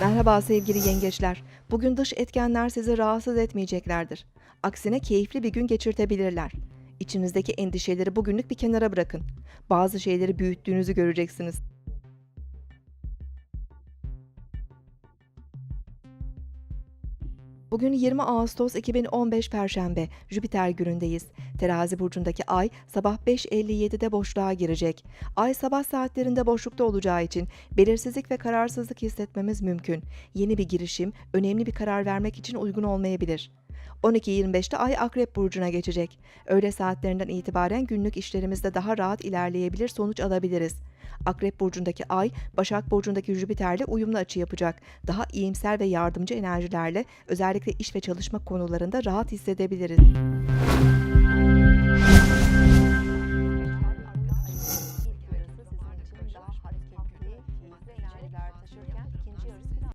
Merhaba sevgili yengeçler. Bugün dış etkenler sizi rahatsız etmeyeceklerdir. Aksine keyifli bir gün geçirtebilirler. İçinizdeki endişeleri bugünlük bir kenara bırakın. Bazı şeyleri büyüttüğünüzü göreceksiniz. Bugün 20 Ağustos 2015 Perşembe, Jüpiter günündeyiz. Terazi burcundaki ay sabah 5.57'de boşluğa girecek. Ay sabah saatlerinde boşlukta olacağı için belirsizlik ve kararsızlık hissetmemiz mümkün. Yeni bir girişim, önemli bir karar vermek için uygun olmayabilir. 12.25'te Ay Akrep Burcu'na geçecek. Öğle saatlerinden itibaren günlük işlerimizde daha rahat ilerleyebilir, sonuç alabiliriz. Akrep Burcu'ndaki Ay, Başak Burcu'ndaki Jüpiter'le uyumlu açı yapacak. Daha iyimser ve yardımcı enerjilerle özellikle iş ve çalışma konularında rahat hissedebiliriz.